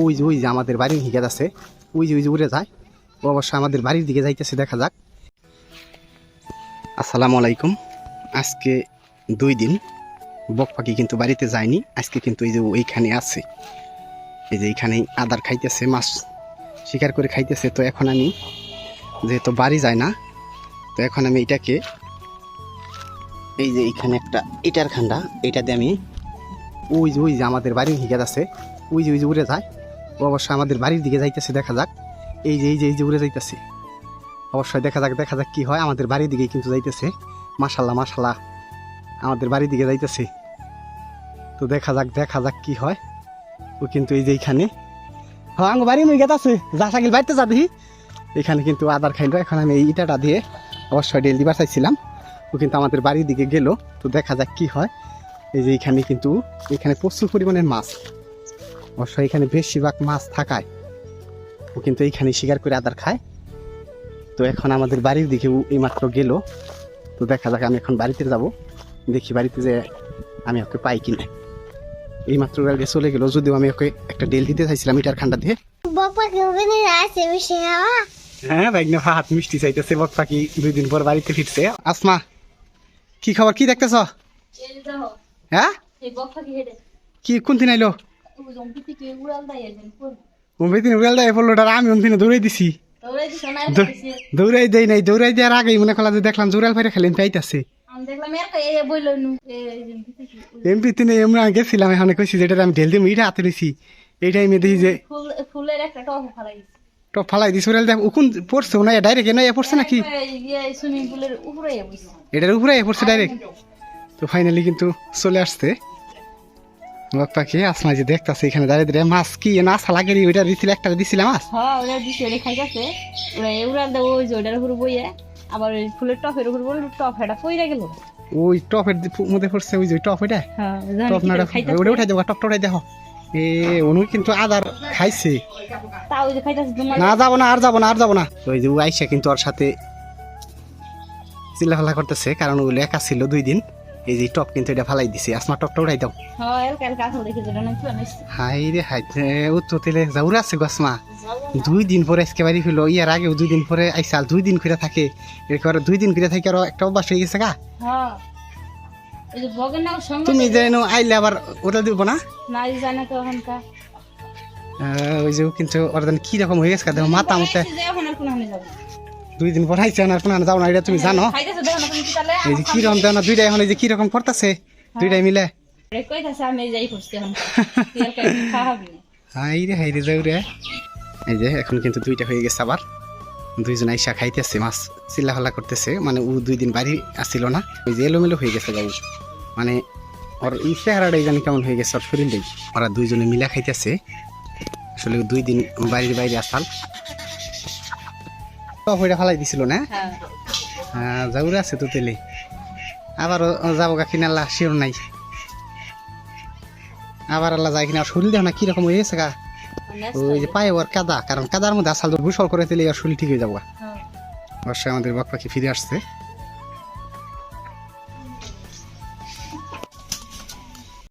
ওই যে ওই যে আমাদের বাড়ির হিগাত আছে ওই যে ওই যে, উড়ে যায়। ও অবশ্য আমাদের বাড়ির দিকে যাইতেছে, দেখা যাক। আসসালামু আলাইকুম। আজকে দুই দিন। বক পাখি কিন্তু বাড়িতে যায়নি। আজকে কিন্তু এই যে ওইখানে আছে। এই যে এইখানেই আদার খাইতেছে, মাছ শিকার করে খাইতেছে। তো এখন আমি যেহেতু বাড়ি যায় না, তো এখন আমি এটাকে এই যে এইখানে একটা ইটার খান্ডা, এটা দিয়ে আমি ওই যে ওই যে আমাদের বাড়ির হিগাত আছে ওই যে ওই যে, উড়ে যায়। ও অবশ্য আমাদের বাড়ির দিকে যাইতেছে, দেখা যাক। এই যে এই যে এই যে উড়ে যাইতেছে। অবশ্যই দেখা যাক দেখা যাক কি হয়। আমাদের বাড়ির দিকে কিন্তু যাইতেছে। মাশাল্লাহ মাশাল্লাহ। আমাদের বাড়ির দিকে যাইতেছে। তো দেখা যাক দেখা যাক কি হয়। ও কিন্তু এই যে এইখানে। হ্যাঁ আমার বাড়ি মুই গেত আছে যা সাকিল বাড়িতে যা দেখি। এখানে কিন্তু আদার খাইলো। এখন আমি এই ইটাটা দিয়ে অবশ্যই ডেল দিবার চাইছিলাম ও কিন্তু আমাদের বাড়ির দিকে গেল। তো দেখা যাক কি হয়। এই যে এখানে কিন্তু এখানে প্রচুর পরিমাণের মাছ। অবশ্যই এখানে বেশিরভাগ মাছ থাকায়। ও কিন্তু এইখানে শিকার করে আদার খায়। তো এখন আমাদের বাড়ির দিকে ও এইমাত্র গেল। তো দেখা যাক আমি এখন বাড়িতে যাব। দেখি বাড়িতে যে আমি ওকে পাই কিনা। এইমাত্র রেলগে চলে গেল। যদিও আমি ওকে একটা ডেল দিতে চাইছিলাম ইটার খান্ডা দিয়ে। হ্যাঁ বাইক না হাত মিষ্টি চাইতেছে। বক পাখি দুই দিন পর বাড়িতে ফিরছে। আসমা কি খবর? কি দেখতেছ? হ্যাঁ? কি কোন দিন আইলো? মুম্বাই দিন উড়াল দেয় পড়ল ওটা আমি দৌড়াই দিছি। দৌড়াই দেই নাই দৌড়াই দেওয়ার আগেই মনে করলাম যে দেখলাম জোরাল খেলেন পাইতাছে এমপি তিনে এমনি আমি গেছিলাম এখন কইছি যেটা আমি ঢেল দিম এইটা হাতে নিছি। দেখি যে ফুলের একটা টপ ফালাই টপ ফালাই দিছি উড়াল দেখ উকুন পড়ছে না ডাইরেক্ট না পড়ছে নাকি? সুইমিং পুলের উপরে বসে এটার উপরে পড়ছে ডাইরেক্ট তো ফাইনালি কিন্তু চলে আসছে। বক পাখি আসমা যে দেখতাছে এখানে দাঁড়িয়ে দাঁড়িয়ে? মাছ কি? না আসা লাগে ওইটা দিছিল একটা দিছিলাম মাছ? হ্যাঁ দিছে ওটা খাইতেছে। ওরা ওই যে ওটার উপরে বইয়ে আবার ওই ফুলের টপের উপর বলল টপ এটা গেল। ওই টপের মধ্যে পড়ছে ওই যে টপ ওইটা হ্যাঁ টপ না ওটা উঠাই দেবো টপটা উঠাই দেখো এ অনু কিন্তু আদার খাইছে। তা যে খাইতেছে না যাব না আর যাব না আর যাব না। ওই যে ও আইসা কিন্তু ওর সাথে চিল্লাফাল্লা করতেছে কারণ ওগুলো একা ছিল দুই দিন। এই যে টপ কিন্তু এটা ফালাই দিছে। আসমা টপটা উঠাই দাও। হ্যাঁ হাই রে হাই তো তেলে যাউরা আছে গসমা দুই দিন পরে আজকে বাড়ি হইল ইয়ার আগেও দুই দিন পরে আইসাল দুই দিন করে থাকে। এরপরে দুই দিন করে থাকে আর একটা অভ্যাস হয়ে গেছে গা। হ্যাঁ। তুমি যেন আইলে আবার ওটা দিব না? জানে ওই যে কিন্তু ওর কি রকম হয়ে গেছে মাথা মতে দুই দিন পর আইছে আর কোনো যাও না এটা তুমি জানো। এই যে কি রকম দেও না দুইটা এখন এই যে কি রকম করতেছে দুইটাই মিলে। হাই রে হাই রে যাও রে। এই যে এখন কিন্তু দুইটা হয়ে গেছে আবার। দুইজন আইসা খাইতেছে মাছ চিল্লাফাল্লা করতেছে। মানে ও দুই দিন বাড়ি আসছিল না ওই যে এলোমেলো হয়ে গেছে যাও। মানে ওর এই চেহারাটাই জানি কেমন হয়ে গেছে ওর শরীরটাই। ওরা দুইজনে মিলা খাইতেছে। আসলে দুই দিন বাড়ির বাইরে আসাল। হইটা ফালাই দিছিল না? হ্যাঁ। হ্যাঁ যাউরে আছে তো তেলে। আবারও যাব গা কিনাল্লা শিওর নাই। আবার আল্লাহ যায় কিনা শরীর দেখো না কীরকম হয়ে গেছে গা। ওই যে পায়ে ওর কাদা কারণ কাদার মধ্যে আসাল গোসল করে তেলে আর শরীর ঠিক হয়ে যাব। হ্যাঁ। আমাদের বক পাখি ফিরে আসছে।